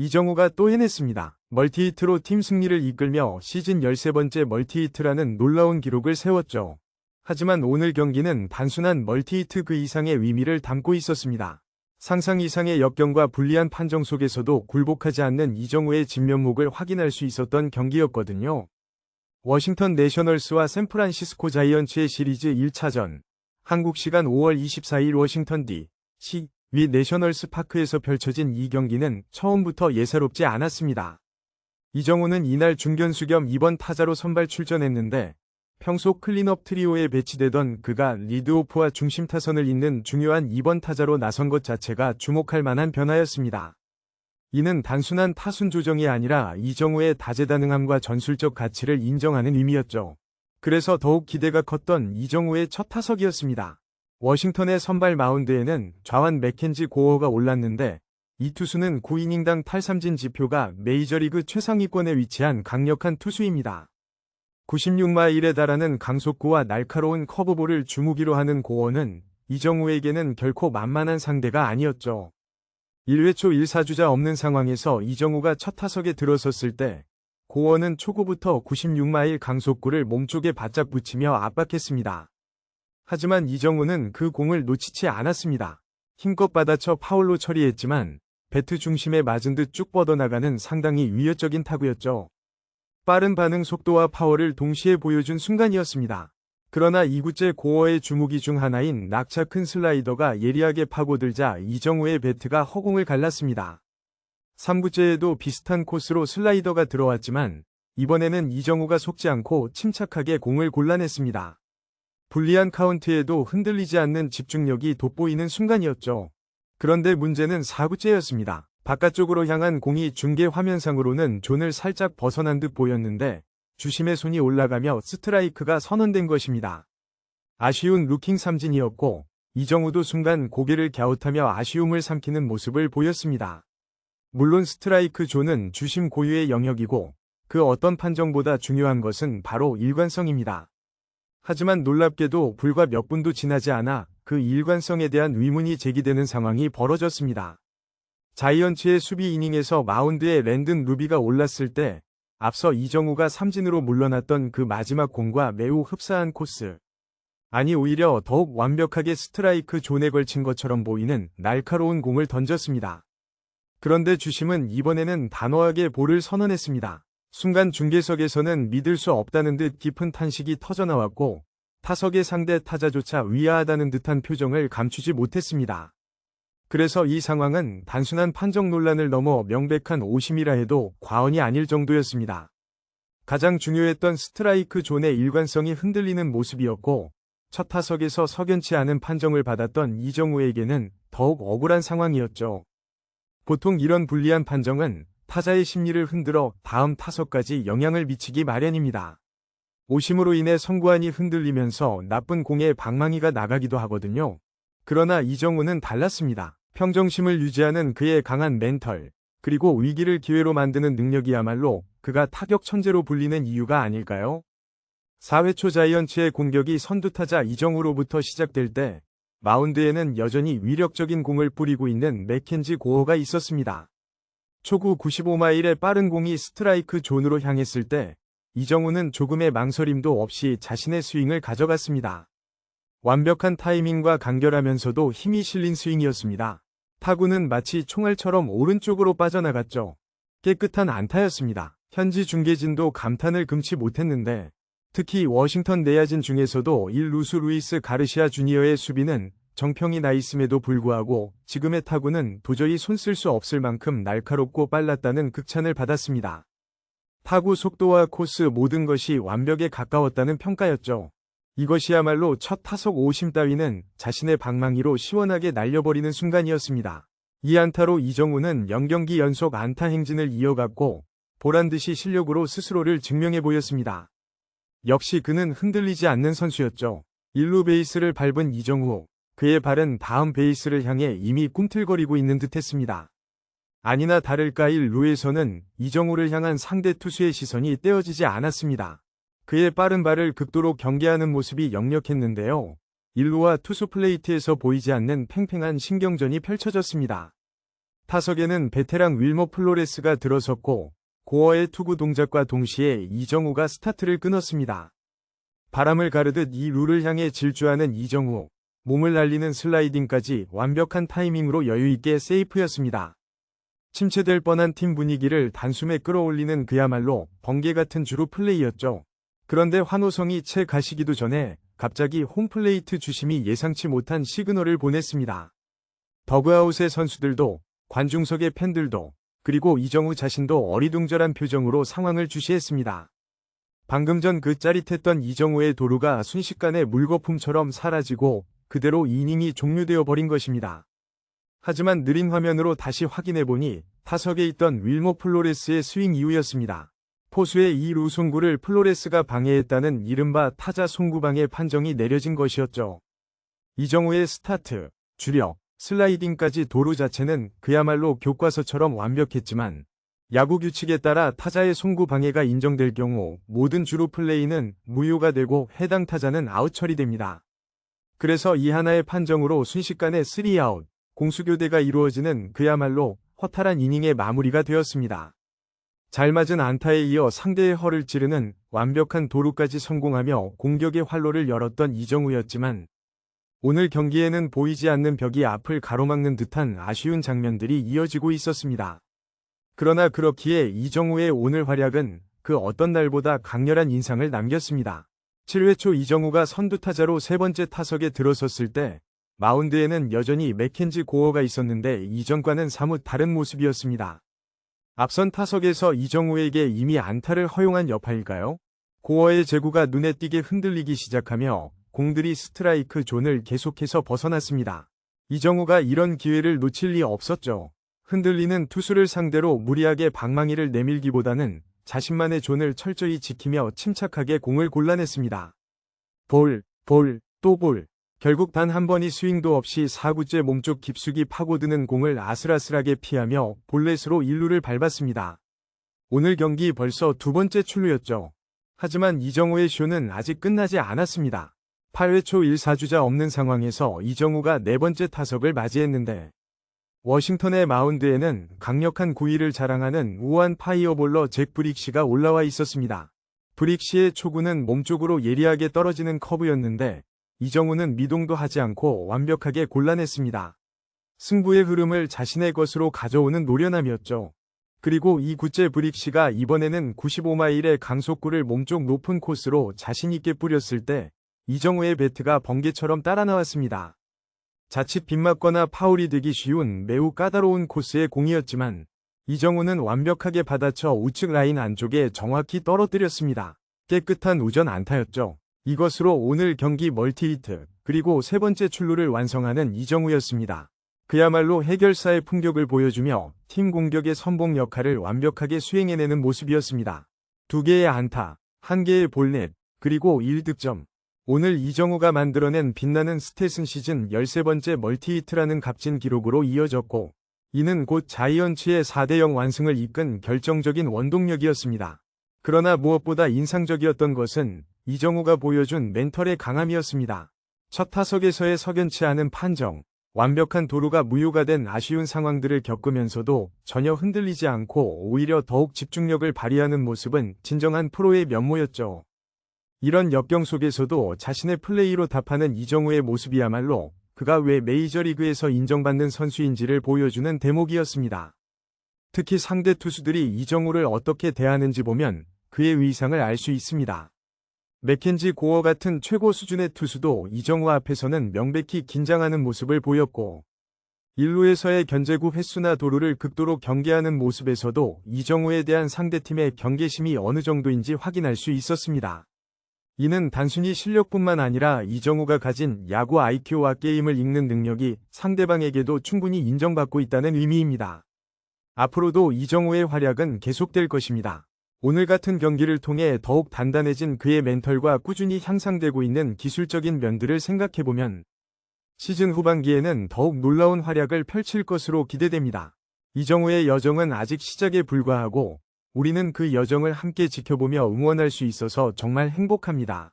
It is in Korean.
이정우가 또 해냈습니다. 멀티히트로 팀 승리를 이끌며 시즌 13번째 멀티히트라는 놀라운 기록을 세웠죠. 하지만 오늘 경기는 단순한 멀티히트 그 이상의 의미를 담고 있었습니다. 상상 이상의 역경과 불리한 판정 속에서도 굴복하지 않는 이정우의 진면목을 확인할 수 있었던 경기였거든요. 워싱턴 내셔널스와 샌프란시스코 자이언츠의 시리즈 1차전 한국 시간 5월 24일 워싱턴 D.C. 위 내셔널스 파크에서 펼쳐진 이 경기는 처음부터 예사롭지 않았습니다. 이정우는 이날 중견수 겸 2번 타자로 선발 출전했는데 평소 클린업 트리오에 배치되던 그가 리드오프와 중심 타선을 잇는 중요한 2번 타자로 나선 것 자체가 주목할 만한 변화였습니다. 이는 단순한 타순 조정이 아니라 이정우의 다재다능함과 전술적 가치를 인정하는 의미였죠. 그래서 더욱 기대가 컸던 이정우의 첫 타석이었습니다. 워싱턴의 선발 마운드에는 좌완 맥켄지 고어가 올랐는데 이 투수는 9이닝당 탈삼진 지표가 메이저리그 최상위권에 위치한 강력한 투수입니다. 96마일에 달하는 강속구와 날카로운 커브볼을 주무기로 하는 고어는 이정우에게는 결코 만만한 상대가 아니었죠. 1회 초 1사주자 없는 상황에서 이정우가 첫 타석에 들어섰을 때 고어는 초구부터 96마일 강속구를 몸쪽에 바짝 붙이며 압박했습니다. 하지만 이정우는 그 공을 놓치지 않았습니다. 힘껏 받아쳐 파울로 처리했지만 배트 중심에 맞은 듯 쭉 뻗어나가는 상당히 위협적인 타구였죠. 빠른 반응 속도와 파워를 동시에 보여준 순간이었습니다. 그러나 2구째 고어의 주무기 중 하나인 낙차 큰 슬라이더가 예리하게 파고들자 이정우의 배트가 허공을 갈랐습니다. 3구째에도 비슷한 코스로 슬라이더가 들어왔지만 이번에는 이정우가 속지 않고 침착하게 공을 골라냈습니다. 불리한 카운트에도 흔들리지 않는 집중력이 돋보이는 순간이었죠. 그런데 문제는 4구째였습니다. 바깥쪽으로 향한 공이 중계 화면상으로는 존을 살짝 벗어난 듯 보였는데 주심의 손이 올라가며 스트라이크가 선언된 것입니다. 아쉬운 루킹 삼진이었고 이정우도 순간 고개를 갸웃하며 아쉬움을 삼키는 모습을 보였습니다. 물론 스트라이크 존은 주심 고유의 영역이고 그 어떤 판정보다 중요한 것은 바로 일관성입니다. 하지만 놀랍게도 불과 몇 분도 지나지 않아 그 일관성에 대한 의문이 제기되는 상황이 벌어졌습니다. 자이언츠의 수비 이닝에서 마운드에 랜든 루비가 올랐을 때 앞서 이정우가 삼진으로 물러났던 그 마지막 공과 매우 흡사한 코스. 아니 오히려 더욱 완벽하게 스트라이크 존에 걸친 것처럼 보이는 날카로운 공을 던졌습니다. 그런데 주심은 이번에는 단호하게 볼을 선언했습니다. 순간 중계석에서는 믿을 수 없다는 듯 깊은 탄식이 터져나왔고 타석의 상대 타자조차 위아하다는 듯한 표정을 감추지 못했습니다. 그래서 이 상황은 단순한 판정 논란을 넘어 명백한 오심이라 해도 과언이 아닐 정도였습니다. 가장 중요했던 스트라이크 존의 일관성이 흔들리는 모습이었고 첫 타석에서 석연치 않은 판정을 받았던 이정우에게는 더욱 억울한 상황이었죠. 보통 이런 불리한 판정은 타자의 심리를 흔들어 다음 타석까지 영향을 미치기 마련입니다. 오심으로 인해 선구안이 흔들리면서 나쁜 공에 방망이가 나가기도 하거든요. 그러나 이정우는 달랐습니다. 평정심을 유지하는 그의 강한 멘털, 그리고 위기를 기회로 만드는 능력이야말로 그가 타격 천재로 불리는 이유가 아닐까요? 4회 초 자이언츠의 공격이 선두타자 이정우로부터 시작될 때 마운드에는 여전히 위력적인 공을 뿌리고 있는 맥켄지 고어가 있었습니다. 초구 95마일의 빠른 공이 스트라이크 존으로 향했을 때 이정우는 조금의 망설임도 없이 자신의 스윙을 가져갔습니다. 완벽한 타이밍과 간결하면서도 힘이 실린 스윙이었습니다. 타구는 마치 총알처럼 오른쪽으로 빠져나갔죠. 깨끗한 안타였습니다. 현지 중계진도 감탄을 금치 못했는데 특히 워싱턴 내야진 중에서도 1루수 루이스 가르시아 주니어의 수비는 정평이 나 있음에도 불구하고 지금의 타구는 도저히 손쓸 수 없을 만큼 날카롭고 빨랐다는 극찬을 받았습니다. 타구 속도와 코스 모든 것이 완벽에 가까웠다는 평가였죠. 이것이야말로 첫 타석 오심 따위는 자신의 방망이로 시원하게 날려버리는 순간이었습니다. 이 안타로 이정우는 0경기 연속 안타 행진을 이어갔고 보란듯이 실력으로 스스로를 증명해 보였습니다. 역시 그는 흔들리지 않는 선수였죠. 1루 베이스를 밟은 이정우, 그의 발은 다음 베이스를 향해 이미 꿈틀거리고 있는 듯했습니다. 아니나 다를까 1루에서는 이정우를 향한 상대 투수의 시선이 떼어지지 않았습니다. 그의 빠른 발을 극도로 경계하는 모습이 역력했는데요. 1루와 투수 플레이트에서 보이지 않는 팽팽한 신경전이 펼쳐졌습니다. 타석에는 베테랑 윌머 플로레스가 들어섰고 고어의 투구 동작과 동시에 이정우가 스타트를 끊었습니다. 바람을 가르듯 이 룰을 향해 질주하는 이정우, 몸을 날리는 슬라이딩까지 완벽한 타이밍으로 여유있게 세이프였습니다. 침체될 뻔한 팀 분위기를 단숨에 끌어올리는 그야말로 번개 같은 주루 플레이였죠. 그런데 환호성이 채 가시기도 전에 갑자기 홈플레이트 주심이 예상치 못한 시그널을 보냈습니다. 더그아웃의 선수들도 관중석의 팬들도 그리고 이정우 자신도 어리둥절한 표정으로 상황을 주시했습니다. 방금 전 그 짜릿했던 이정우의 도루가 순식간에 물거품처럼 사라지고 그대로 이닝이 종료되어 버린 것입니다. 하지만 느린 화면으로 다시 확인해보니 타석에 있던 윌모 플로레스의 스윙 이후였습니다. 포수의 이 루송구를 플로레스가 방해했다는 이른바 타자 송구방의 판정이 내려진 것이었죠. 이정우의 스타트, 주력, 슬라이딩까지 도루 자체는 그야말로 교과서처럼 완벽했지만 야구 규칙에 따라 타자의 송구 방해가 인정될 경우 모든 주루 플레이는 무효가 되고 해당 타자는 아웃 처리됩니다. 그래서 이 하나의 판정으로 순식간에 3아웃, 공수교대가 이루어지는 그야말로 허탈한 이닝의 마무리가 되었습니다. 잘 맞은 안타에 이어 상대의 허를 찌르는 완벽한 도루까지 성공하며 공격의 활로를 열었던 이정우였지만 오늘 경기에는 보이지 않는 벽이 앞을 가로막는 듯한 아쉬운 장면들이 이어지고 있었습니다. 그러나 그렇기에 이정우의 오늘 활약은 그 어떤 날보다 강렬한 인상을 남겼습니다. 7회 초 이정우가 선두타자로 세 번째 타석에 들어섰을 때 마운드에는 여전히 맥켄지 고어가 있었는데 이전과는 사뭇 다른 모습이었습니다. 앞선 타석에서 이정우에게 이미 안타를 허용한 여파일까요? 고어의 제구가 눈에 띄게 흔들리기 시작하며 공들이 스트라이크 존을 계속해서 벗어났습니다. 이정우가 이런 기회를 놓칠 리 없었죠. 흔들리는 투수를 상대로 무리하게 방망이를 내밀기보다는 자신만의 존을 철저히 지키며 침착하게 공을 골라냈습니다. 볼, 볼, 또 볼. 결국 단 한 번의 스윙도 없이 4구째 몸쪽 깊숙이 파고드는 공을 아슬아슬하게 피하며 볼넷으로 1루를 밟았습니다. 오늘 경기 벌써 두 번째 출루였죠. 하지만 이정우의 쇼는 아직 끝나지 않았습니다. 8회 초 1사주자 없는 상황에서 이정우가 네 번째 타석을 맞이했는데 워싱턴의 마운드에는 강력한 구위를 자랑하는 우한 파이어볼러 잭 브릭시가 올라와 있었습니다. 브릭시의 초구는 몸쪽으로 예리하게 떨어지는 커브였는데 이정우는 미동도 하지 않고 완벽하게 골라냈습니다. 승부의 흐름을 자신의 것으로 가져오는 노련함이었죠. 그리고 이 구째 브릭시가 이번에는 95마일의 강속구를 몸쪽 높은 코스로 자신있게 뿌렸을 때 이정우의 배트가 번개처럼 따라 나왔습니다. 자칫 빗맞거나 파울이 되기 쉬운 매우 까다로운 코스의 공이었지만 이정우는 완벽하게 받아쳐 우측 라인 안쪽에 정확히 떨어뜨렸습니다. 깨끗한 우전 안타였죠. 이것으로 오늘 경기 멀티히트 그리고 세 번째 출루를 완성하는 이정우였습니다. 그야말로 해결사의 풍격을 보여주며 팀 공격의 선봉 역할을 완벽하게 수행해내는 모습이었습니다. 두 개의 안타, 한 개의 볼넷, 그리고 1득점, 오늘 이정우가 만들어낸 빛나는 스탯은 시즌 13번째 멀티히트라는 값진 기록으로 이어졌고 이는 곧 자이언츠의 4대0 완승을 이끈 결정적인 원동력이었습니다. 그러나 무엇보다 인상적이었던 것은 이정우가 보여준 멘털의 강함이었습니다. 첫 타석에서의 석연치 않은 판정, 완벽한 도루가 무효가 된 아쉬운 상황들을 겪으면서도 전혀 흔들리지 않고 오히려 더욱 집중력을 발휘하는 모습은 진정한 프로의 면모였죠. 이런 역경 속에서도 자신의 플레이로 답하는 이정우의 모습이야말로 그가 왜 메이저리그에서 인정받는 선수인지를 보여주는 대목이었습니다. 특히 상대 투수들이 이정우를 어떻게 대하는지 보면 그의 위상을 알 수 있습니다. 맥켄지 고어 같은 최고 수준의 투수도 이정우 앞에서는 명백히 긴장하는 모습을 보였고 1루에서의 견제구 횟수나 도루를 극도로 경계하는 모습에서도 이정우에 대한 상대팀의 경계심이 어느 정도인지 확인할 수 있었습니다. 이는 단순히 실력뿐만 아니라 이정우가 가진 야구 IQ와 게임을 읽는 능력이 상대방에게도 충분히 인정받고 있다는 의미입니다. 앞으로도 이정우의 활약은 계속될 것입니다. 오늘 같은 경기를 통해 더욱 단단해진 그의 멘털과 꾸준히 향상되고 있는 기술적인 면들을 생각해보면 시즌 후반기에는 더욱 놀라운 활약을 펼칠 것으로 기대됩니다. 이정우의 여정은 아직 시작에 불과하고 우리는 그 여정을 함께 지켜보며 응원할 수 있어서 정말 행복합니다.